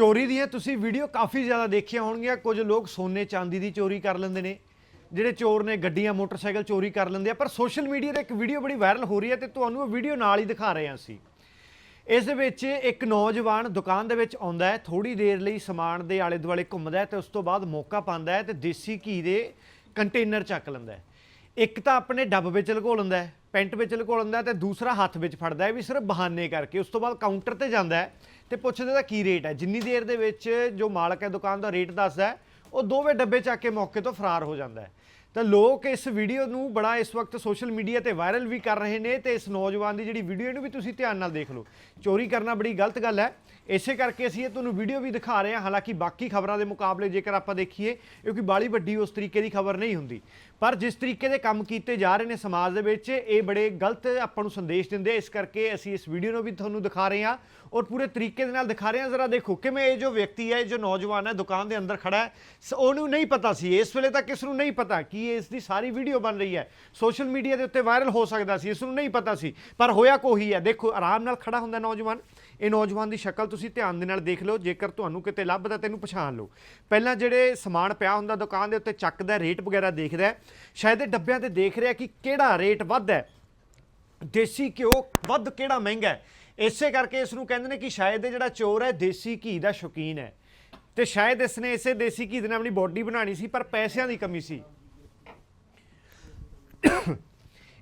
ਚੋਰੀ ਦੀਆਂ ਤੁਸੀਂ ਵੀਡੀਓ ਕਾਫੀ ਜ਼ਿਆਦਾ ਦੇਖੀਆਂ ਹੋਣਗੀਆਂ। ਕੁਝ ਲੋਕ ਸੋਨੇ ਚਾਂਦੀ ਦੀ ਚੋਰੀ ਕਰ ਲੈਂਦੇ ਨੇ, ਜਿਹੜੇ ਚੋਰ ਨੇ ਗੱਡੀਆਂ, ਮੋਟਰਸਾਈਕਲ ਚੋਰੀ ਕਰ ਲੈਂਦੇ ਆ। ਪਰ ਸੋਸ਼ਲ ਮੀਡੀਆ ਤੇ ਇੱਕ ਵੀਡੀਓ ਬੜੀ ਵਾਇਰਲ ਹੋ ਰਹੀ ਹੈ ਤੇ ਤੁਹਾਨੂੰ ਉਹ ਵੀਡੀਓ ਨਾਲ ਹੀ ਦਿਖਾ ਰਹੇ ਹਾਂ ਅਸੀਂ। ਇਸ ਦੇ ਵਿੱਚ ਇੱਕ ਨੌਜਵਾਨ ਦੁਕਾਨ ਦੇ ਵਿੱਚ ਆਉਂਦਾ ਹੈ ਥੋੜੀ ਦੇਰ ਲਈ ਸਮਾਨ ਦੇ ਆਲੇ ਦੁਆਲੇ ਘੁੰਮਦਾ ਹੈ ਤੇ ਉਸ ਤੋਂ ਬਾਅਦ ਮੌਕਾ ਪਾਉਂਦਾ ਹੈ ਤੇ ਦੇਸੀ ਘੀ ਦੇ ਕੰਟੇਨਰ ਚੱਕ ਲੈਂਦਾ ਹੈ। ਇੱਕ ਤਾਂ ਆਪਣੇ ਡੱਬ ਵਿੱਚ ਲੁਕੋ ਲੈਂਦਾ ਹੈ, ਪੈਂਟ ਵਿੱਚ ਲੁਕੋ ਲੈਂਦਾ ਤੇ ਦੂਸਰਾ ਹੱਥ ਵਿੱਚ ਫੜਦਾ ਹੈ ਵੀ ਸਿਰਫ ਬਹਾਨੇ ਕਰਕੇ, ਉਸ ਤੋਂ ਬਾਅਦ ਕਾਊਂਟਰ ਤੇ ਜਾਂਦਾ ਹੈ ਤੇ ਪੁੱਛਦਾ ਦਾ ਕੀ ਰੇਟ ਹੈ। ਜਿੰਨੀ ਦੇਰ ਦੇ ਵਿੱਚ ਜੋ ਮਾਲਕ ਹੈ, ਦੁਕਾਨ ਦਾ ਰੇਟ ਦੱਸਦਾ ਹੈ, ਉਹ ਦੋਵੇਂ ਡੱਬੇ ਚੱਕ ਕੇ ਮੌਕੇ ਤੋਂ ਫਰਾਰ ਹੋ ਜਾਂਦਾ ਹੈ। ਤਾਂ ਲੋਕ ਇਸ ਵੀਡੀਓ ਨੂੰ ਬੜਾ ਇਸ ਵਕਤ ਸੋਸ਼ਲ ਮੀਡੀਆ ਤੇ ਵਾਇਰਲ ਵੀ ਕਰ ਰਹੇ ਨੇ ਤੇ ਇਸ ਨੌਜਵਾਨ ਦੀ ਜਿਹੜੀ ਵੀਡੀਓ ਨੂੰ ਵੀ ਤੁਸੀਂ ਧਿਆਨ ਨਾਲ ਦੇਖ ਲਓ। ਚੋਰੀ ਕਰਨਾ ਬੜੀ ਗਲਤ ਗੱਲ ਹੈ। ਇਸੇ ਕਰਕੇ ਅਸੀਂ ਇਹ ਤੁਹਾਨੂੰ ਵੀਡੀਓ ਵੀ ਦਿਖਾ ਰਹੇ ਹਾਂ। ਹਾਲਾਂਕਿ ਬਾਕੀ ਖਬਰਾਂ ਦੇ ਮੁਕਾਬਲੇ ਜੇਕਰ ਆਪਾਂ ਦੇਖੀਏ, ਕਿਉਂਕਿ ਕੋਈ ਬਾਲੀ ਵੱਡੀ ਉਸ ਤਰੀਕੇ ਦੀ ਖਬਰ ਨਹੀਂ ਹੁੰਦੀ। ਪਰ ਜਿਸ ਤਰੀਕੇ ਦੇ ਕੰਮ ਕੀਤੇ ਜਾ ਰਹੇ ਨੇ ਸਮਾਜ ਦੇ ਵਿੱਚ, ਇਹ ਬੜੇ ਗਲਤ ਆਪਾਂ ਨੂੰ ਸੰਦੇਸ਼ ਦਿੰਦੇ ਇਸ ਕਰਕੇ ਅਸੀਂ ਇਸ ਵੀਡੀਓ ਨੂੰ ਵੀ ਤੁਹਾਨੂੰ ਦਿਖਾ ਰਹੇ ਹਾਂ ਔਰ ਪੂਰੇ ਤਰੀਕੇ ਦੇ ਨਾਲ ਦਿਖਾ ਰਹੇ ਹਾਂ। ਜ਼ਰਾ ਦੇਖੋ ਕਿਵੇਂ ਇਹ ਜੋ ਵਿਅਕਤੀ ਹੈ, ਇਹ ਜੋ ਨੌਜਵਾਨ ਹੈ, ਦੁਕਾਨ ਦੇ ਅੰਦਰ ਖੜਾ ਹੈ, ਸ- ਉਹਨੂੰ ਨਹੀਂ ਪਤਾ ਸੀ। ਇਸ ਵੇਲੇ ਤੱਕ ਕਿਸ ਨੂੰ ਨਹੀਂ ਪਤਾ ਕਿ ਇਸ ਦੀ ਸਾਰੀ ਵੀਡੀਓ ਬਣ ਰਹੀ ਹੈ। ਸੋਸ਼ਲ ਮੀਡੀਆ ਦੇ ਉੱਤੇ ਵਾਇਰਲ ਹੋ ਸਕਦਾ ਸੀ, ਇਸ ਨੂੰ ਨਹੀਂ ਪਤਾ ਸੀ। ਪਰ ਹੋਇਆ ਕੋਈ ਹੈ। ਦੇਖੋ, ਆਰਾਮ ਨਾਲ ਖੜਾ ਹੁੰਦਾ ਨੌਜਵਾਨ। ਇਹ ਨੌਜਵਾਨ ਦੀ ਸ਼ਕਲ ਤੁਸੀਂ ਧਿਆਨ ਦੇ ਨਾਲ ਦੇਖ ਲਓ, ਜੇਕਰ ਤੁਹਾਨੂੰ ਕਿਤੇ ਲੱਭਦਾ ਤੈਨੂੰ ਪਛਾਣ ਲਓ। ਪਹਿਲਾਂ ਜਿਹੜੇ ਸਮਾਨ ਪਿਆ ਹੁੰਦਾ ਦੁਕਾਨ ਦੇ ਉੱਤੇ ਚੱਕਦਾ, ਰੇਟ ਵਗੈਰਾ ਦੇਖਦਾ ਸ਼ਾਇਦ ਇਹ ਡੱਬਿਆਂ ਤੇ ਦੇਖ ਰਿਹਾ ਕਿ ਕਿਹੜਾ ਰੇਟ ਵੱਧ ਹੈ। ਦੇਸੀ ਘਿਓ ਵੱਧ ਕਿਹੜਾ ਮਹਿੰਗਾ ਹੈ? ਇਸੇ ਕਰਕੇ ਇਸ ਨੂੰ ਕਹਿੰਦੇ ਨੇ ਕਿ ਸ਼ਾਇਦ ਇਹ ਜਿਹੜਾ ਚੋਰ ਹੈ, ਦੇਸੀ ਘੀ ਦਾ ਸ਼ੌਕੀਨ ਹੈ। ਤੇ ਸ਼ਾਇਦ ਇਸ ਨੇ ਇਸੇ ਦੇਸੀ ਘੀ ਦੇ ਨਾਲ ਆਪਣੀ ਬੋਡੀ ਬਣਾਣੀ ਸੀ, ਪਰ ਪੈਸਿਆਂ ਦੀ ਕਮੀ ਸੀ।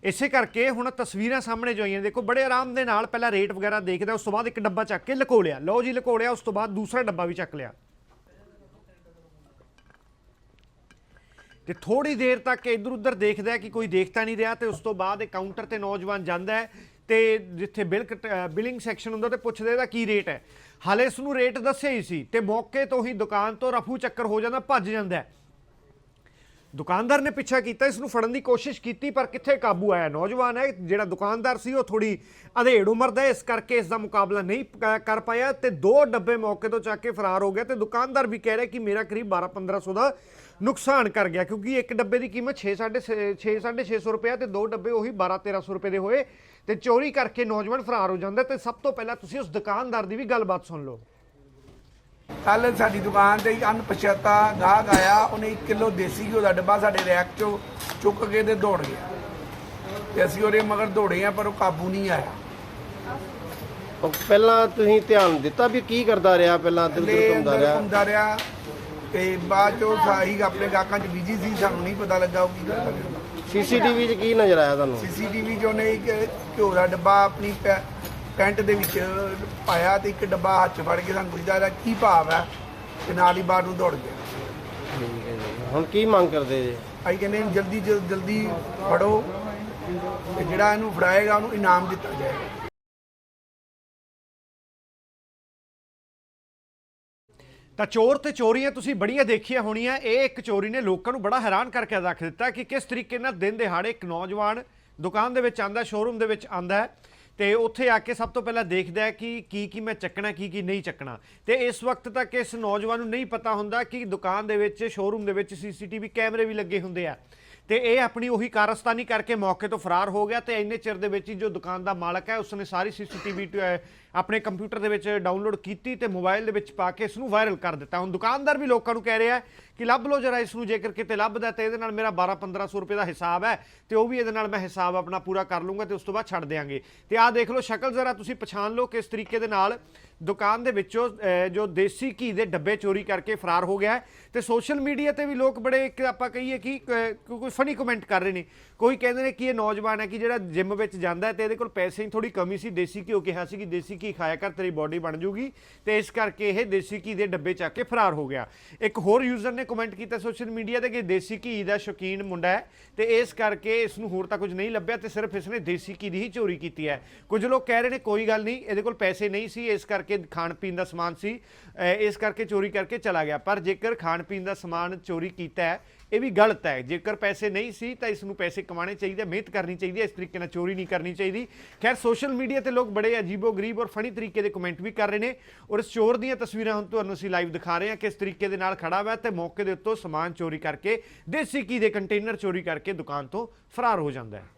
ਇਸੇ ਕਰਕੇ ਹੁਣ ਤਸਵੀਰਾਂ ਸਾਹਮਣੇ ਜੋ ਆਈਆਂ ਦੇਖੋ ਬੜੇ ਆਰਾਮ ਦੇ ਨਾਲ ਪਹਿਲਾਂ ਰੇਟ ਵਗੈਰਾ ਦੇਖਦਾ, ਉਸ ਤੋਂ ਬਾਅਦ ਇੱਕ ਡੱਬਾ ਚੱਕ ਕੇ ਲਕੋ ਲਿਆ। ਲਓ ਜੀ, ਲਕੋ ਲਿਆ, ਉਸ ਤੋਂ ਬਾਅਦ ਦੂਸਰਾ ਡੱਬਾ ਵੀ ਚੱਕ ਲਿਆ। ਤੇ ਥੋੜੀ ਦੇਰ ਤੱਕ ਇਧਰ ਉਧਰ ਦੇਖਦਾ ਕਿ ਕੋਈ ਦੇਖਤਾ ਨਹੀਂ ਰਿਹਾ ਤੇ ਉਸ ਤੋਂ ਬਾਅਦ ਇਹ ਕਾਊਂਟਰ ਤੇ ਨੌਜਵਾਨ ਜਾਂਦਾ ਹੈ ਤੇ ਜਿੱਥੇ ਬਿਲ ਬਿਲਿੰਗ ਸੈਕਸ਼ਨ ਹੁੰਦਾ ਤੇ ਪੁੱਛਦਾ ਇਹਦਾ ਕੀ ਰੇਟ ਹੈ। ਹਾਲੇ ਇਸ ਨੂੰ ਰੇਟ ਦੱਸਿਆ ਹੀ ਸੀ ਤੇ ਮੌਕੇ ਤੋਂ ਹੀ ਦੁਕਾਨ ਤੋਂ ਰਫੂ ਚੱਕਰ ਹੋ ਜਾਂਦਾ, ਭੱਜ ਜਾਂਦਾ ਹੈ। ਦੁਕਾਨਦਾਰ ਨੇ ਪਿੱਛਾ ਕੀਤਾ, ਇਸ ਨੂੰ ਫੜਨ ਦੀ ਕੋਸ਼ਿਸ਼ ਕੀਤੀ, ਪਰ ਕਿੱਥੇ ਕਾਬੂ ਆਇਆ? ਨੌਜਵਾਨ ਹੈ, ਜਿਹੜਾ ਦੁਕਾਨਦਾਰ ਸੀ, ਉਹ ਥੋੜੀ ਅਧੇੜ ਉਮਰ ਦਾ ਇਸ ਕਰਕੇ ਇਸ ਦਾ ਮੁਕਾਬਲਾ ਨਹੀਂ ਕਰ ਪਾਇਆ ਤੇ ਦੋ ਡੱਬੇ ਮੌਕੇ ਤੋਂ ਚੱਕ ਕੇ ਫਰਾਰ ਹੋ ਗਿਆ ਤੇ ਦੁਕਾਨਦਾਰ ਵੀ ਕਹਿ ਰਿਹਾ ਕਿ ਮੇਰਾ ਕਰੀਬ 12 1500 ਦਾ ਨੁਕਸਾਨ ਕਰ ਗਿਆ, ਕਿਉਂਕਿ ਇੱਕ ਡੱਬੇ ਦੀ ਕੀਮਤ 6 6 650 ਰੁਪਏ ਤੇ ਦੋ ਡੱਬੇ ਉਹੀ 12 1300 ਰੁਪਏ ਦੇ ਹੋਏ ਤੇ ਚੋਰੀ ਕਰਕੇ ਨੌਜਵਾਨ ਫਰਾਰ ਹੋ ਜਾਂਦਾ ਤੇ ਸਭ ਤੋਂ ਪਹਿਲਾਂ ਤੁਸੀਂ ਉਸ ਦੁਕਾਨਦਾਰ ਦੀ ਵੀ ਗੱਲਬਾਤ ਸੁਣ ਲਓ। ਕੱਲ ਸਾਡੀ ਦੁਕਾਨ ਤੇ ਇੱਕ ਅਣਪਛਾਤਾ ਗਾਹਕ ਆਇਆ ਉਹਨੇ 1 ਕਿਲੋ ਦੇਸੀ ਘਿਓ ਦਾ ਡੱਬਾ ਸਾਡੇ ਰੈਕ ਚੋਂ ਚੁੱਕ ਕੇ ਤੇ ਦੌੜ ਗਿਆ। ਤੇ ਅਸੀਂ ਉਹਦੇ ਮਗਰ ਦੌੜੇ ਆ ਪਰ ਉਹ ਕਾਬੂ ਨਹੀਂ ਆਇਆ। ਉਹ ਪਹਿਲਾਂ ਤੁਸੀਂ ਧਿਆਨ ਦਿੱਤਾ ਵੀ ਕੀ ਕਰਦਾ ਰਿਹਾ ਪਹਿਲਾਂ ਘੁੰਮਦਾ ਅੰਦਰ ਰਿਹਾ? ਘੁੰਮਦਾ ਰਿਹਾ ਤੇ ਬਾਅਦ ਚੋਂ ਸਾਹੀ ਆਪਣੇ ਗਾਹਕਾਂ 'ਚ ਬਿਜ਼ੀ ਸੀ ਸਾਨੂੰ ਨਹੀਂ ਪਤਾ ਲੱਗਾ ਉਹ ਕੀ ਕਰਦਾ ਰਿਹਾ। ਸੀਸੀਟੀਵੀ 'ਚ ਕੀ ਨਜ਼ਰ ਆਇਆ ਤੁਹਾਨੂੰ? ਸੀਸੀਟੀਵੀ 'ਚ ਉਹਨੇ ਇੱਕ ਘਿਓ ਦਾ ਡੱਬਾ ਆਪਣੀ ਪੈ- ਪੈਂਟ ਦੇ ਵਿੱਚ ਪਾਇਆ ਤੇ ਇੱਕ ਡੱਬਾ ਹੱਥ 'ਚ ਫੜ ਕੇ ਸਾਨੂੰ ਪੁੱਛਦਾ ਇਹਦਾ ਕੀ ਭਾਵ ਹੈ ਤੇ ਨਾਲ ਹੀ ਬਾਹਰ ਨੂੰ ਦੌੜ ਗਿਆ। ਠੀਕ ਹੈ ਜੀ। ਹੁਣ ਕੀ ਮੰਗ ਕਰਦੇ ਜੀ? ਅਸੀਂ ਕਹਿੰਦੇ ਹਾਂ ਜਲਦੀ ਜਲ- ਜਲਦੀ ਫੜੋ ਤੇ ਜਿਹੜਾ ਇਹਨੂੰ ਫੜਾਏਗਾ ਉਹਨੂੰ ਇਨਾਮ ਦਿੱਤਾ ਜਾਏਗਾ। ਤਾਂ ਚੋਰ ਤੇ ਚੋਰੀਆਂ ਤੁਸੀਂ ਬੜੀਆਂ ਦੇਖੀਆਂ ਹੋਣੀਆਂ। ਇਹ ਇੱਕ ਚੋਰੀ ਨੇ ਲੋਕਾਂ ਨੂੰ ਬੜਾ ਹੈਰਾਨ ਕਰਕੇ ਰੱਖ ਦਿੱਤਾ ਕਿ ਕਿਸ ਤਰੀਕੇ ਨਾਲ ਦਿਨ ਦਿਹਾੜੇ ਇੱਕ ਨੌਜਵਾਨ ਦੁਕਾਨ ਦੇ ਵਿੱਚ ਆਂਦਾ ਸ਼ੋਰੂਮ ਦੇ ਵਿੱਚ ਆਂਦਾ ਹੈ। ਤੇ ਉੱਥੇ ਆ ਕੇ ਸਭ ਤੋਂ ਪਹਿਲਾਂ ਦੇਖਦਾ ਹੈ ਕਿ ਕੀ ਕੀ ਮੈਂ ਚੱਕਣਾ, ਕੀ ਕੀ ਨਹੀਂ ਚੱਕਣਾ। ਤੇ ਇਸ ਵਕਤ ਤੱਕ ਇਸ ਨੌਜਵਾਨ ਨੂੰ ਨਹੀਂ ਪਤਾ ਹੁੰਦਾ ਕਿ ਦੁਕਾਨ ਦੇ ਵਿੱਚ ਸ਼ੋਰੂਮ ਦੇ ਵਿੱਚ ਸੀਸੀਟੀਵੀ ਕੈਮਰੇ ਵੀ ਲੱਗੇ ਹੁੰਦੇ ਆ। ਤੇ ਇਹ ਆਪਣੀ ਉਹੀ ਕਾਰਸਤਾਨੀ ਕਰਕੇ ਮੌਕੇ ਤੋਂ ਫਰਾਰ ਹੋ ਗਿਆ ਤੇ ਇੰਨੇ ਚਿਰ ਦੇ ਵਿੱਚ ਹੀ ਜੋ ਦੁਕਾਨ ਦਾ ਮਾਲਕ ਹੈ, ਉਸਨੇ ਸਾਰੀ ਸੀਸੀਟੀਵੀ ਆਪਣੇ ਕੰਪਿਊਟਰ ਦੇ ਵਿੱਚ ਡਾਊਨਲੋਡ ਕੀਤੀ ਤੇ ਮੋਬਾਈਲ ਦੇ ਵਿੱਚ ਪਾ ਕੇ ਇਸ ਨੂੰ ਵਾਇਰਲ ਕਰ ਦਿੱਤਾ। ਹੁਣ ਦੁਕਾਨਦਾਰ ਵੀ ਲੋਕਾਂ ਨੂੰ ਕਹਿ ਰਿਹਾ ਹੈ ਕਿ ਲੱਭ ਲਓ ਜਰਾ ਇਸ ਨੂੰ ਜੇਕਰ ਕਿਤੇ ਲੱਭਦਾ ਤੇ ਇਹਦੇ ਨਾਲ ਮੇਰਾ 12 1500 ਰੁਪਏ ਦਾ ਹਿਸਾਬ ਹੈ ਤੇ ਉਹ ਵੀ ਇਹਦੇ ਨਾਲ ਮੈਂ ਹਿਸਾਬ ਆਪਣਾ ਪੂਰਾ ਕਰ ਲੂੰਗਾ ਤੇ ਉਸ ਤੋਂ ਬਾਅਦ ਛੱਡ ਦਿਆਂਗੇ। ਤੇ ਆਹ ਦੇਖ ਲਓ ਸ਼ਕਲ ਜ਼ਰਾ ਤੁਸੀਂ ਪਛਾਣ ਲਓ ਕਿਸ ਤਰੀਕੇ ਦੇ ਨਾਲ ਦੁਕਾਨ ਦੇ ਵਿੱਚੋਂ ਜੋ ਦੇਸੀ ਘੀ ਦੇ ਡੱਬੇ ਚੋਰੀ ਕਰਕੇ ਫਰਾਰ ਹੋ ਗਿਆ ਹੈ। ਤੇ ਸੋਸ਼ਲ ਮੀਡੀਆ ਤੇ ਵੀ ਲੋਕ ਬੜੇ ਇੱਕ ਆਪਾਂ ਕਹੀਏ ਕਿ ਕੋਈ ਫਨੀ ਕਮੈਂਟ ਕਰ ਰਹੇ ਨੇ। ਕੋਈ ਕਹਿੰਦੇ ਨੇ ਕਿ ਇਹ ਨੌਜਵਾਨ ਹੈ ਕਿ ਜਿਹੜਾ ਜਿਮ ਵਿੱਚ ਜਾਂਦਾ ਹੈ ਤੇ ਇਹਦੇ ਕੋਲ ਪੈਸੇ ਦੀ ਥੋੜੀ ਕਮੀ ਸੀ। ਦੇਸੀ ਘਿਓ ਕਿਹਾ ਸੀ ਕਿ ਦੇਸੀ ਘੀ ਖਾਇਆ ਕਰ, ਤੇਰੀ ਬਾਡੀ ਬਣ ਜੂਗੀ ਤੇ ਇਸ ਕਰਕੇ ਇਹ ਦੇਸੀ ਘੀ ਦੇ ਡੱਬੇ ਚੱਕ ਕੇ ਫਰਾਰ ਹੋ ਗਿਆ। ਇੱਕ ਹੋਰ ਯੂਜ਼ਰ ਨੇ ਕਮੈਂਟ ਕੀਤਾ ਸੋਸ਼ਲ ਮੀਡੀਆ ਤੇ ਕਿ ਦੇਸੀ ਘੀ ਦਾ ਸ਼ੌਕੀਨ ਮੁੰਡਾ ਹੈ ਤੇ ਇਸ ਕਰਕੇ ਇਸ ਨੂੰ ਹੋਰ ਤਾਂ ਕੁਝ ਨਹੀਂ ਲੱਭਿਆ ਤੇ ਸਿਰਫ ਇਸਨੇ ਦੇਸੀ ਘੀ ਦੀ ਹੀ ਚੋਰੀ ਕੀਤੀ ਹੈ। ਕੁਝ ਲੋਕ ਕਹਿ ਰਹੇ ਨੇ ਕੋਈ ਗੱਲ ਨਹੀਂ, ਇਹਦੇ ਕੋਲ ਪੈਸੇ ਨਹੀਂ ਸੀ, ਇਸ ਕਰਕੇ ਖਾਣ ਪੀਣ ਦਾ ਸਮਾਨ ਸੀ ਇਸ ਕਰਕੇ ਚੋਰੀ ਕਰਕੇ ਚਲਾ ਗਿਆ। ਪਰ ਜੇਕਰ ਖਾਣ ਪੀਣ ਦਾ ਸਮਾਨ ਚੋਰੀ ਕੀਤਾ ਹੈ, ਇਹ ਵੀ ਗਲਤ ਹੈ। ਜੇਕਰ ਪੈਸੇ ਨਹੀਂ ਸੀ ਤਾਂ ਇਸ ਨੂੰ ਪੈਸੇ ਕਮਾਣੇ ਚਾਹੀਦੇ, ਮਿਹਨਤ ਕਰਨੀ ਚਾਹੀਦੀ ਹੈ, ਇਸ ਤਰੀਕੇ ਨਾਲ ਚੋਰੀ ਨਹੀਂ ਕਰਨੀ ਚਾਹੀਦੀ। ਖੈਰ ਸੋਸ਼ਲ ਮੀਡੀਆ ਤੇ ਲੋਕ ਬੜੇ ਅਜੀਬੋ ਗਰੀਬ ਔਰ ਫਨੀ ਤਰੀਕੇ ਦੇ ਕਮੈਂਟ ਵੀ ਕਰ ਰਹੇ ਨੇ ਔਰ ਇਸ ਚੋਰ ਦੀਆਂ ਤਸਵੀਰਾਂ ਹੁਣ ਤੁਹਾਨੂੰ ਅਸੀਂ ਲਾਈਵ ਦਿਖਾ ਰਹੇ ਹਾਂ ਕਿਸ ਤਰੀਕੇ ਦੇ ਨਾਲ ਖੜਾ ਹੋਇਆ ਤੇ ਮੌਕੇ ਦੇ ਉੱਤੋਂ ਸਮਾਨ ਚੋਰੀ ਕਰਕੇ, ਦੇਸੀ ਘੀ ਦੇ ਕੰਟੇਨਰ ਚੋਰੀ ਕਰਕੇ ਦੁਕਾਨ ਤੋਂ ਫਰਾਰ ਹੋ ਜਾਂਦਾ ਹੈ।